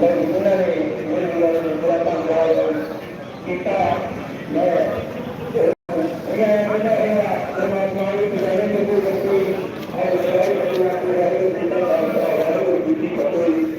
ਮੈਂ ਉਹਨਾਂ ਨੇ ਮੇਰੇ ਨਾਲ ਬੜਾ ਧੰਨਵਾਦ ਕੀਤਾ ਮੈਂ ਇਹ ਮੈਂ ਇਹ ਮੈਂ ਮਾਰੀ ਬਜਾਏ ਤੇ ਕੋਈ ਕੋਈ ਹੈ ਬਜਾਏ ਕੋਈ ਕੋਈ ਹੈ ਕੋਈ ਹੈ ਕੋਈ ਬੀਤੀ ਕੋਈ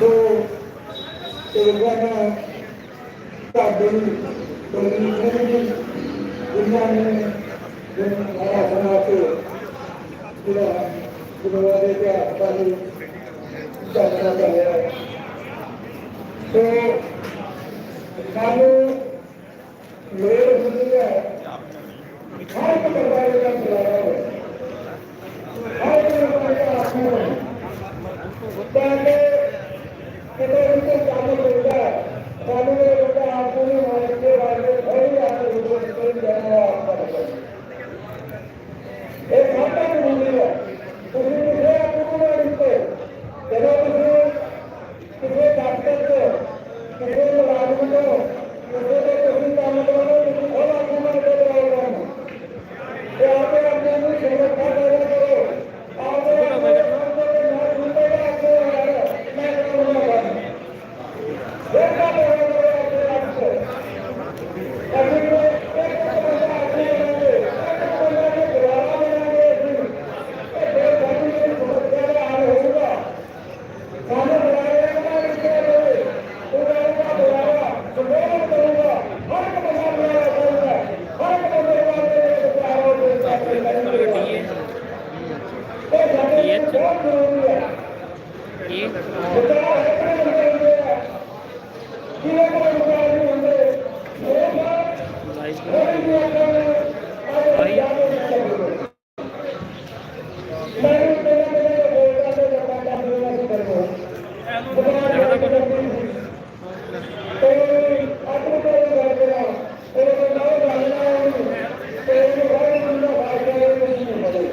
ਸੋ ਤੇਗਾਨਾ ਤੁਹਾਡੇ ਕੋਈ ਨਹੀਂ ਜਿੰਨਾ ਨੇ ਜਿਹੜਾ ਬਣਾ ਕੇ ਜਿਹੜਾ ਗੁਰਵਾਰੇ ਦੇ ਆਪਾਂ ਨੂੰ ਚਾਹਨਾ ਚਾਹਿਆ ਸੋ ਸਾਨੂੰ ਲੋੜ ਹੁੰਦੀ ਹੈ ਹਰ ਇੱਕ ਪ੍ਰਕਾਰ ਦਾ ਚਲਾਇਆ ਹੋਇਆ ਹਰ ਇੱਕ ਪ੍ਰਕਾਰ ਦਾ ਆਖਣਾ ਤਾਂ ਕਿ ਕਿਤੇ ਵੀ ਕੋਈ ਕੰਮ ਮਿਲਦਾ ਹੈ, ਸਾਨੂੰ ਇਹ ਬੰਦਾ ਆਪ ਨੂੰ ਨਹੀਂ ਮਾਰ ਕੇ ਵਾਲੇ ਥੋੜੀ ਆਪ ਨੂੰ ਕੋਈ ਕੋਈ ਜਾਣਾ ਆਪ ਕਰਦਾ ਇਹ ਖਾਤਾ ਜ਼ਰੂਰੀ ਹੈ ਤੁਸੀਂ ਕਿਸੇ ਆਪੂ ਨੂੰ ਰਿਸ਼ਤੇ ਜਦੋਂ ਤੁਸੀਂ ਕਿਸੇ ਡਾਕਟਰ ਤੋਂ ਕਿਸੇ ਮੁਲਾਜ਼ਮ ਤੋਂ ਕਿਸੇ ਦੇ ਤੁਸੀਂ ਕੰਮ ਕਰਾਉਣਾ ਤੁਸੀਂ ਉਹ ਆਪੂ ਨੂੰ ਦੇ ਦਵਾਉਣਾ ਇਹ ਆਪੇ ਆਪਣੇ ਨੂੰ ਸੁਰੱਖਿਆ ਦੇਣਾ ਕਰੋ ਆਪੇ ਆਪਣੇ ਕੰਮ ਦੇ ਨਾਲ ਜੁੜੇ ਆਪੇ ਯਾਰ ਮੈਂ ਕਰਾਉਣਾ ਕੰਮ ਦੇਖਾ ਬੋਲ ਰਿਹਾ ਆਪਣੇ ਆਪ ਸੇ ਅਸੀਂ ਨੂੰ ਇੱਕ ਬੰਦਾ ਆਪਣੇ ਬਣਾਂਗੇ ਇੱਕ ਬੰਦਾ ਨੂੰ ਦੁਆਰਾ ਬਣਾਂਗੇ ਅਸੀਂ ਇਹ ਦੇ ਸਾਡੀ ਜਿਹੜੀ ਸਮੱਸਿਆ ਦਾ ਹੱਲ ਹੋਊਗਾ ਸਾਨੂੰ ਦੁਆਰੇ ਦਾ ਰਿਸ਼ਤਾ ਹੋਵੇ ਉਹਦਾ ਦਾ ਦੁਆਰਾ ਸੰਬੋਧਨ ਕਰੂਗਾ ਹਰ ਇੱਕ ਬੰਦਾ ਦੁਆਰਾ ਕਰੂਗਾ ਹਰ ਇੱਕ ਬੰਦੇ ਵਾਸਤੇ ਦੁਆਰਾ ਹੋ ਕੇ ਸਾਥੀ ਕਰੂਗਾ ਇਹ ਸਾਡੇ ਲਈ ਬਹੁਤ ਜ਼ਰੂਰੀ ਹੈ ਇਹ ਬਚਾਅ ਹੈ ਕਿ ਨਹੀਂ ਹੁੰਦੇ ਆ ਕਿਵੇਂ ਕੋਈ ਬਚਾਅ ਨਹੀਂ ਹੁੰਦੇ ਉਹ ਬਾਤ ਲਾਈਸ ਕੋਈ ਵੀ ਆਪਾਂ ਨੂੰ ਆਏ ਜਾਣੇ ਨਹੀਂ ਲੱਗਦੇ ਮੈਨੂੰ ਪਹਿਲਾਂ ਪਹਿਲਾਂ ਬੋਲਦਾ ਤੇ ਜੱਟਾਂ ਦਾ ਬੋਲਣਾ ਸੀ ਕਰੋ ਬਚਾਅ ਕਰਦਾ ਤੇ ਆਪਣੇ ਕੋਲ ਗੱਲ ਕਰਾ ਉਹ ਕੋਈ ਨਾ ਗੱਲ ਨਾ ਹੋਣੀ ਤੇ ਉਹ ਹਰ ਬੰਦਾ ਭਾਸ਼ਾ ਇਹ ਨਹੀਂ ਬਦਲ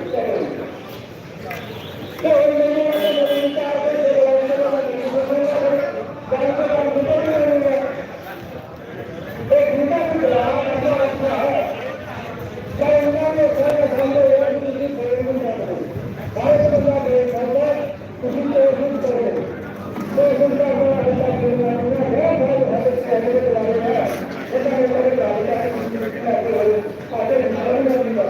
ਤੇ ਉਹ ਮੈਨੂੰ ਇਹ ਚਾਰ ਦੇ ਦੇ ਗੱਲ ਕਰ ਕਰ ਬੁਝੇ ਨਹੀਂ ਹੈ ਇਹ ਗੁੰਡਾ ਨੂੰ ਬੁਲਾ ਰਿਹਾ ਅੱਛਾ ਹੈ ਪਰ ਉਹਨਾਂ ਨੇ ਸਾਰੇ ਸੰਦੇ ਇਹ ਤੁਸੀਂ ਫੇਰ ਨਹੀਂ ਕਰਦੇ ਸਾਰੇ ਬੰਦਾ ਦੇ ਕਰਦਾ ਤੁਸੀਂ ਕੋਸ਼ਿਸ਼ ਕਰੋ ਕੋਈ ਗੁੰਡਾ ਨੂੰ ਅੱਛਾ ਕਰਨਾ ਹੈ ਹੈ ਬਹੁਤ ਹੱਦ ਤੱਕ ਇਹ ਬੁਲਾ ਰਿਹਾ ਹੈ ਇਹਨਾਂ ਨੇ ਮੇਰੇ ਗੱਲ ਦਾ ਤੁਸੀਂ ਕਰਦੇ ਹੋ ਆਦੇ ਨਾਲ ਨਹੀਂ ਹੁੰਦਾ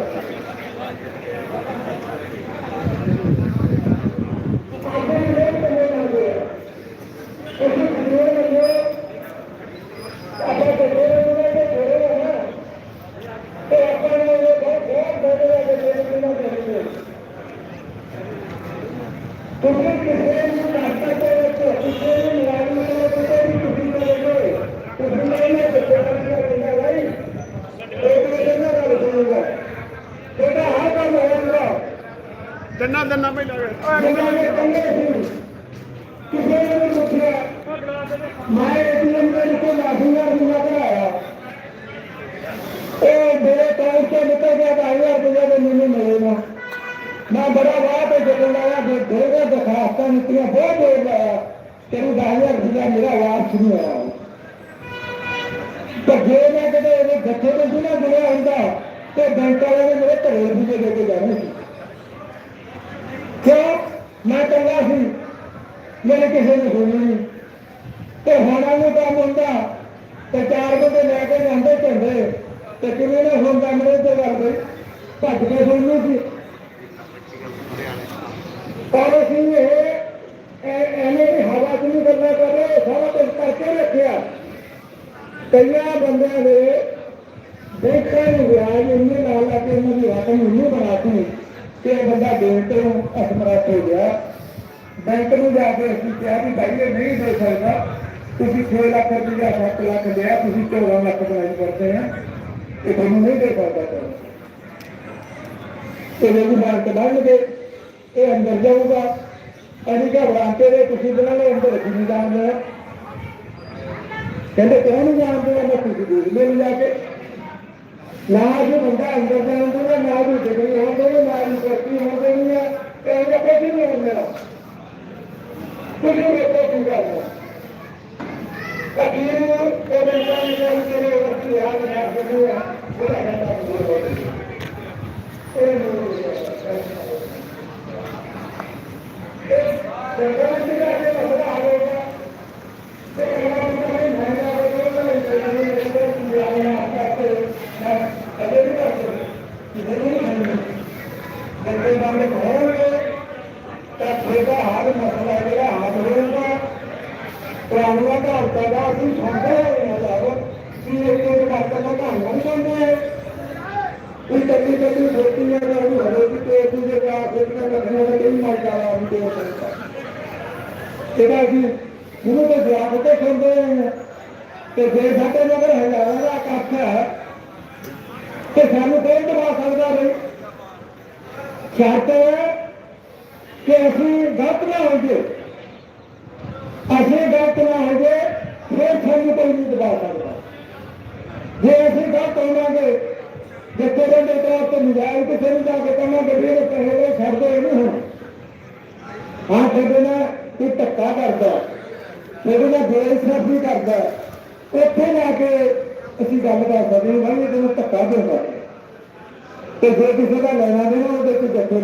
ਆਪਣੇ ਲੋਕ ਤੇ ਮੰਨਦੇ ਆ ਤੁਸੀਂ ਕਿਉਂ ਮੰਨਦੇ ਆਪਾਂ ਤੇ ਜਿਹੜੇ ਉਹਨਾਂ ਦੇ ਜਿਹੜੇ ਆ ਨਾ ਤੇ ਆਪਾਂ ਨੂੰ ਇਹ ਬਹੁਤ ਬਹੁਤ ਬੜੇ ਆ ਕਿ ਜਿਹੜੇ ਕਿੰਨਾ ਦੇਣਗੇ ਤੁਸੀਂ ਕਿਸੇ ਨੂੰ ਡਾਕਟਰ ਦੇ ਵਿੱਚ ਕਿਸੇ ਨੂੰ ਮੁਲਾਜ਼ਮ ਦੇ ਵਿੱਚ ਕਿਸੇ ਵੀ ਤੁਸੀਂ ਕਰੋਗੇ ਤੁਸੀਂ ਨਹੀਂ ਨਾ ਬੱਚੇ ਦਾ ਕਹਿੰਦਾ ਭਾਈ ਇਹ ਵੀ ਇਹਨਾਂ ਗੱਲ ਸੁਣੂਗਾ ਤੁਹਾਡਾ ਹਰ ਕੰਮ ਹੋਊਗਾ ਦੰਨਾ ਦੰਨਾ ਪਹਿਲਾਂ ਜਿਨ੍ਹਾਂ ਕਿਸੇ ਨੇ ਵੀ ਪੁੱਛਿਆ, ਮੈਂ ਏਟੀਐਮ ਦੇ ਵਿੱਚ ਲਾਖੀਆਂ ਰੁਪਇਆ ਕਢਾਇਆ ਇਹ ਮੇਰੇ ਅਕਾਊਂਟ ਤੋਂ ਨਿਕਲ ਗਿਆ ਤਾਂ ਰੁਪਇਆ ਤੇ ਮੈਨੂੰ ਮਿਲੇਗਾ। ਮੈਂ ਬੜਾ ਵਾਹ ਤੇ ਜਦੋਂ ਲਾਇਆ, ਫਿਰ ਦੇਗਾ ਦਰਖਾਸਤਾਂ ਦਿੱਤੀਆਂ, ਬਹੁਤ ਦੇਰ ਲਾਇਆ। ਤੈਨੂੰ 10000 ਰੁਪਇਆ ਮੇਰਾ ਵਾਪਸ ਨਹੀਂ ਆਇਆ ਤੇ ਜੇ ਮੈਂ ਕਦੇ ਇਹਦੇ ਗੱਥੇ ਤੇ ਸੀ ਨਾ ਜੁੜਿਆ ਹੁੰਦਾ, ਤੇ ਬੈਂਕ ਵਾਲਿਆਂ ਨੇ ਮੇਰੇ ਘਰੇ ਰੁਪਏ ਦੇ ਕੇ ਜਾਣੇ ਸੀ। ਕਿਉਂ ਮੈਂ ਕਹਿੰਦਾ ਸੀ ਮੇਰੇ ਕਿਸੇ ਨੇ ਸੁਣੀ ਨਹੀਂ। ਤੇ ਹੁਣ ਉਹਨੂੰ ਕੰਮ ਹੁੰਦਾ, ਤੇ ਚਾਰ ਬੰਦੇ ਲੈ ਕੇ ਜਾਂਦੇ ਝੰਡੇ, ਤੇ ਕਿਵੇਂ ਨਾ ਹੁੰਦਾ ਮੇਰੇ ਤੇ ਕਰਦੇ ਭੱਜ ਕੇ ਸੁਣਨੀ ਸੀ। ਪਰ ਅਸੀਂ ਇਹ ਐਵੇਂ ਦੀ ਹਵਾ ਚ ਨਹੀਂ ਗੱਲਾਂ ਕਰ ਰਹੇ, ਸਾਰਾ ਕੁਝ ਕਰਕੇ ਰੱਖਿਆ। ਕਈਆਂ ਬੰਦਿਆਂ ਦੇ ਦੇਖਣ ਨੂੰ ਵਿਆਜ ਇੰਨੇ ਨਾਲ ਲਾ ਕੇ ਉਹਨਾਂ ਦੀ ਰਕਮ ਇੰਨੀ ਬਣਾਤੀ ਕਿ ਇਹ ਬੰਦਾ ਦੇਣ ਤੋਂ ਅਸਮਰੱਥ ਹੋ ਗਿਆ ਬੈਂਕ ਨੂੰ ਜਾ ਕੇ ਅਸੀਂ ਕਿਹਾ ਵੀ ਭਾਈ ਇਹ ਨਹੀਂ ਦੇ ਸਕਦਾ। ਤੁਸੀਂ 6 ਲੱਖ ਰੁਪਇਆ 7 ਲੱਖ ਲਿਆ, ਤੁਸੀਂ 14 ਲੱਖ ਬਣਾਈ ਕਰਦੇ ਆ। ਇਹ ਤੁਹਾਨੂੰ ਨਹੀਂ ਦੇ ਸਕਦਾ ਤੁਹਾਨੂੰ ਤੇ ਜਦੋਂ ਬੈਂਕ ਬੰਨ੍ਹਗੇ ਇਹ ਅੰਦਰ ਜਾਊਗਾ। ਅਸੀਂ ਘਬਰਾਤੇ ਦੇ, ਤੁਸੀਂ ਬਿਨਾਂ ਦੇ ਅੰਦਰ ਰੱਖੀ ਨਹੀਂ ਜਾਣਦੇ ਕਹਿੰਦੇ, ਕਿਉਂ ਨਹੀਂ ਜਾਣਦੇ ਮੈਂ ਤੁਸੀਂ ਦੇਖ ਲੈ ਜਾ ਕੇ। ਨਾ ਜੀ ਬੰਦਾ ਅੰਦਰ ਜਾਂਦਾ ਨਾ ਜੀ ਡਿਗਰੀ ਹੁੰਦੀ ਨਾ ਜੀ ਕੋਠੀ ਹੁੰਦੀ ਹੈ ਤੇ ਇਹਦਾ ਕੋਈ ਨਹੀਂ ਹੁੰਦਾ ਕੁਝ ਨਹੀਂ ਕੋਈ ਗੱਲ ਅਖੀਰ ਉਹ ਬੰਦਾ ਨਹੀਂ ਕੋਈ ਤੇਰੇ ਵਰਤੀ ਯਾਦ ਨਾ ਕਰੂ ਉਹਦਾ ਕਹਿੰਦਾ ਇਹ ਨਹੀਂ ਇਹ ਜਗ੍ਹਾ ਤੇ ਜਾ ਕੇ ਮਸਲਾ ਆਵੇਗਾ ਤੇ ਇਹਨਾਂ ਨੂੰ ਕੋਈ ਮਹਿੰਗਾ ਹੋਵੇਗਾ ਨਹੀਂ ਤੇ ਇਹ ਕਿ ਆਇਆ ਆਪਕੇ ਨਾ ਅਜੇ ਵੀ ਕਰਦੇ ਇਹ ਨਹੀਂ ਹੈ ਜੇ ਬੰਦੇ ਹੋਣਗੇ ਤਾਂ ਹਰ ਮਸਲਾ ਜਿਹੜਾ ਹੱਲ ਹੋਊਗਾ ਪੁਰਾਣੀਆਂ ਕਹਾਵਤਾਂ ਦਾ ਅਸੀਂ ਸੁਣਦੇ ਹੋਏ ਹਾਂ ਸਾਹਿਬ ਕਿ ਇੱਕ ਇੱਕ ਬਾਤਾਂ ਦਾ ਕਹਾਣੀਆਂ ਨਹੀਂ ਸੁਣਦੇ ਕੋਈ ਕੱਲੀ ਕੱਲੀ ਛੋਟੀਆਂ ਦਾ ਉਹ ਹੋਵੇ ਕਿ ਤੇ ਦੂਜੇ ਦਾ ਛੋਟੀਆਂ ਕੱਢੀਆਂ ਦਾ ਕੋਈ ਮਰ ਜਾਣਾ ਉਹ ਤੇ ਇਹਦਾ ਜੀ ਜਿਹਨੂੰ ਤੇ ਜਵਾਬ ਤੇ ਸੁਣਦੇ ਹਾਂ ਤੇ ਜੇ ਸਾਡੇ ਨਗਰ ਹਜ਼ਾਰਾਂ ਦਾ ਕੱਖ ਹੈ, ਤੇ ਸਾਨੂੰ ਕੌਣ ਦਬਾ ਸਕਦਾ ਬਈ? ਸ਼ਰਤ ਹੈ ਕਿ ਅਸੀਂ ਗਲਤ ਨਾ ਹੋਈਏ। ਅਸੀਂ ਗਲਤ ਨਾ ਹੋ ਗਏ ਫਿਰ ਸਾਨੂੰ ਕੋਈ ਨਹੀਂ ਦਬਾ ਸਕਦਾ। ਜੇ ਅਸੀਂ ਗਲਤ ਹੋਵਾਂਗੇ ਜਿੱਥੇ ਦੇ ਤੌਰ ਤੇ ਨਜਾਇਜ਼ ਕਿਸੇ ਨੂੰ ਜਾ ਕੇ ਕਹਾਂਗੇ ਵੀ ਇਹ ਕਹੇ ਛੱਡ ਦੋ ਇਹਨੂੰ ਹੁਣ। ਹਾਂ ਸਾਡੇ ਨਾਲ ਕੋਈ ਧੱਕਾ ਕਰਦਾ ਸਾਡੇ ਨਾਲ ਬੇਇਨਸਾਫੀ ਕਰਦਾ, ਉੱਥੇ ਜਾ ਕੇ ਅਸੀਂ ਗੱਲ ਕਰ ਸਕਦੇ ਹਾਂ ਭਾਈ ਇਹ ਤੈਨੂੰ ਧੱਕਾ ਦਿੰਦਾ ਤੇ ਜੇ ਕਿਸੇ ਦਾ ਲੈਣਾ ਦੇਣਾ, ਉਹਦੇ ਤੇ ਜੱਥੇ